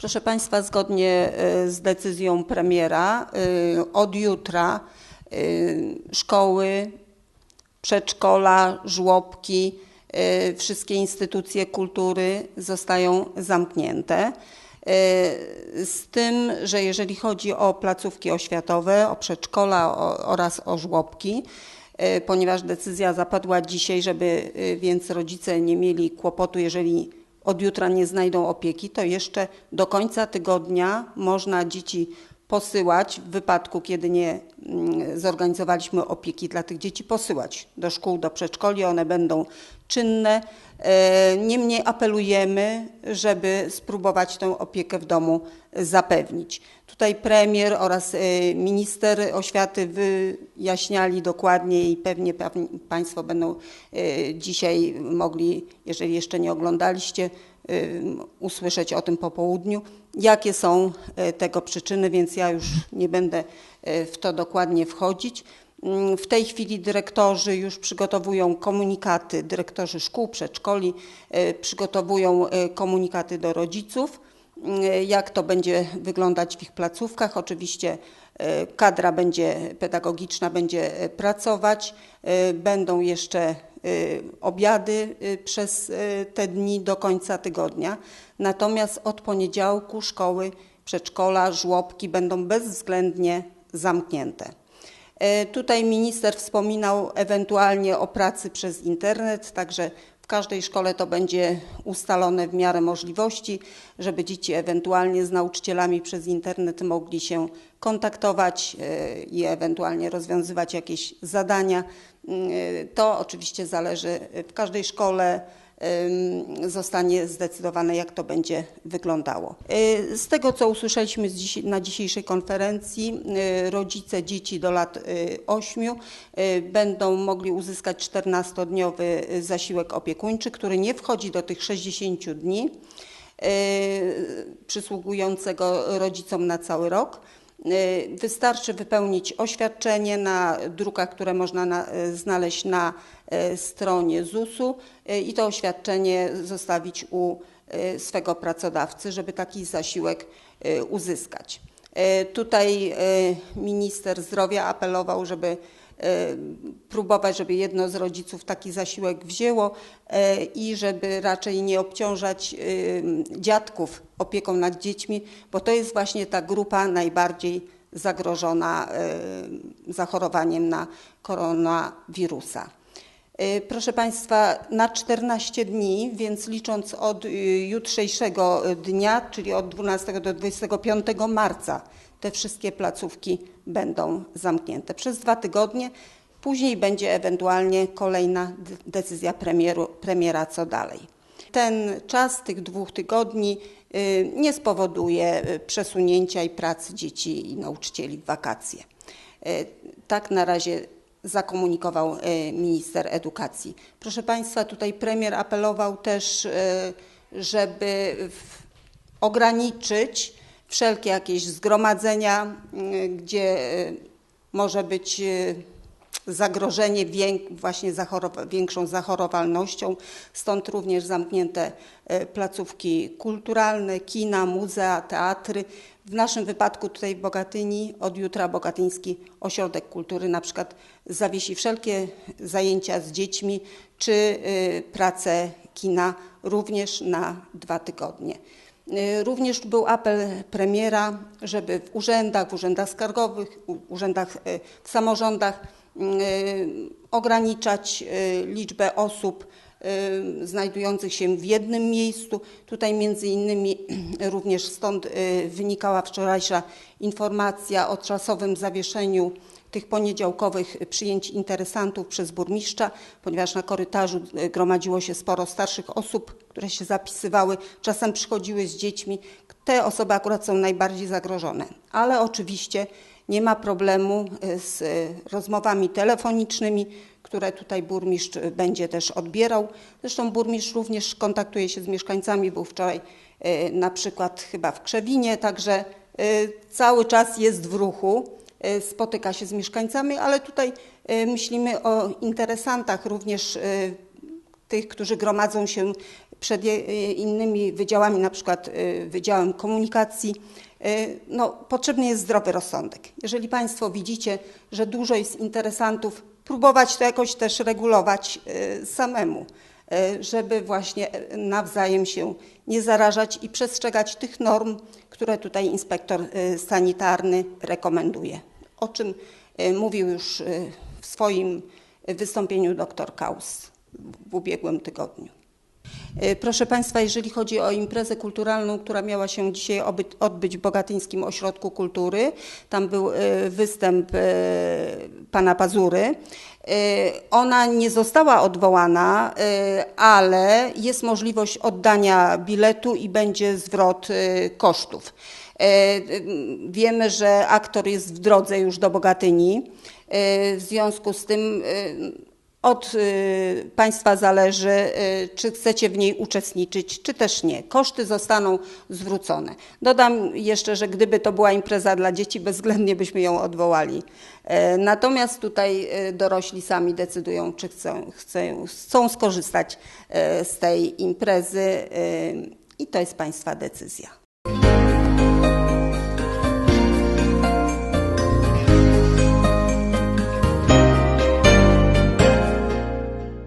Proszę Państwa, zgodnie y, z decyzją premiera, y, od jutra y, szkoły, przedszkola, żłobki, wszystkie instytucje kultury zostają zamknięte. Z tym, że jeżeli chodzi o placówki oświatowe, o przedszkola oraz o żłobki, ponieważ decyzja zapadła dzisiaj, żeby więc rodzice nie mieli kłopotu, jeżeli od jutra nie znajdą opieki, to jeszcze do końca tygodnia można dzieci posyłać, w wypadku kiedy nie mm, zorganizowaliśmy opieki dla tych dzieci, posyłać do szkół, do przedszkoli, one będą czynne. E, niemniej apelujemy, żeby spróbować tę opiekę w domu zapewnić. Tutaj premier oraz e, minister oświaty wyjaśniali dokładnie i pewnie Państwo będą e, dzisiaj mogli, jeżeli jeszcze nie oglądaliście, usłyszeć o tym po południu, jakie są tego przyczyny, więc ja już nie będę w to dokładnie wchodzić. Mm, w tej chwili dyrektorzy już przygotowują komunikaty, dyrektorzy szkół, przedszkoli e, przygotowują e, komunikaty do rodziców, mm, jak to będzie wyglądać w ich placówkach. Oczywiście e, kadra będzie pedagogiczna będzie pracować, będą jeszcze obiady przez te dni do końca tygodnia. Natomiast od poniedziałku szkoły, przedszkola, żłobki będą bezwzględnie zamknięte. E, tutaj minister wspominał ewentualnie o pracy przez internet, także w każdej szkole to będzie ustalone w miarę możliwości, żeby dzieci ewentualnie z nauczycielami przez internet mogli się kontaktować e, i ewentualnie rozwiązywać jakieś zadania. E, to oczywiście zależy w każdej szkole zostanie zdecydowane, jak to będzie wyglądało. Y, z tego, co usłyszeliśmy na dzisiejszej konferencji, y, rodzice dzieci do lat 8 y, będą mogli uzyskać 14-dniowy zasiłek opiekuńczy, który nie wchodzi do tych 60 dni przysługującego rodzicom na cały rok. Y, wystarczy wypełnić oświadczenie na drukach, które można na, y, znaleźć na y, stronie ZUS-u i to oświadczenie zostawić u swego pracodawcy, żeby taki zasiłek uzyskać. Tutaj minister zdrowia apelował, żeby próbować, żeby jedno z rodziców taki zasiłek wzięło e, i żeby raczej nie obciążać e, dziadków opieką nad dziećmi, bo to jest właśnie ta grupa najbardziej zagrożona zachorowaniem na koronawirusa. Proszę Państwa, na 14 dni, więc licząc od jutrzejszego dnia, czyli od 12 do 25 marca te wszystkie placówki będą zamknięte przez dwa tygodnie. Później będzie ewentualnie kolejna decyzja premieru, premiera, co dalej. Ten czas tych dwóch tygodni y, nie spowoduje y, przesunięcia i pracy dzieci i nauczycieli w wakacje. Y, tak na razie zakomunikował minister edukacji. Proszę Państwa, tutaj premier apelował też, żeby ograniczyć wszelkie jakieś zgromadzenia, gdzie y, może być zagrożenie właśnie większą zachorowalnością, stąd również zamknięte y, placówki kulturalne, kina, muzea, teatry. W naszym wypadku tutaj w Bogatyni od jutra Bogatyński Ośrodek Kultury na przykład zawiesi wszelkie zajęcia z dziećmi czy pracę kina również na dwa tygodnie. Y, również był apel premiera, żeby w urzędach, w urzędach skargowych, w urzędach, w samorządach ograniczać liczbę osób znajdujących się w jednym miejscu. Tutaj między innymi również stąd wynikała wczorajsza informacja o czasowym zawieszeniu tych poniedziałkowych przyjęć interesantów przez burmistrza, ponieważ na korytarzu gromadziło się sporo starszych osób, które się zapisywały, czasem przychodziły z dziećmi. Te osoby akurat są najbardziej zagrożone, ale oczywiście nie ma problemu e, z e, rozmowami telefonicznymi, które tutaj burmistrz będzie też odbierał. Zresztą burmistrz również kontaktuje się z mieszkańcami, był wczoraj na przykład chyba w Krzewinie, także cały czas jest w ruchu. Spotyka się z mieszkańcami, ale tutaj myślimy o interesantach również tych, którzy gromadzą się przed je- innymi wydziałami, na przykład y, Wydziałem Komunikacji, y, no, potrzebny jest zdrowy rozsądek. Jeżeli Państwo widzicie, że dużo jest interesantów, próbować to jakoś też regulować samemu, żeby właśnie nawzajem się nie zarażać i przestrzegać tych norm, które tutaj inspektor sanitarny rekomenduje, o czym mówił już w swoim wystąpieniu dr Kaus w ubiegłym tygodniu. E, Proszę Państwa, jeżeli chodzi o imprezę kulturalną, która miała się dzisiaj odbyć w Bogatyńskim Ośrodku Kultury, tam był e, występ e, pana Pazury. Ona nie została odwołana, ale jest możliwość oddania biletu i będzie zwrot kosztów. Wiemy, że aktor jest w drodze już do Bogatyni. W związku z tym od y, Państwa zależy, y, czy chcecie w niej uczestniczyć, czy też nie. Koszty zostaną zwrócone. Dodam jeszcze, że gdyby to była impreza dla dzieci, bezwzględnie byśmy ją odwołali. E, Natomiast tutaj e, dorośli sami decydują, czy chcą, chcą, chcą skorzystać e, z tej imprezy i to jest Państwa decyzja.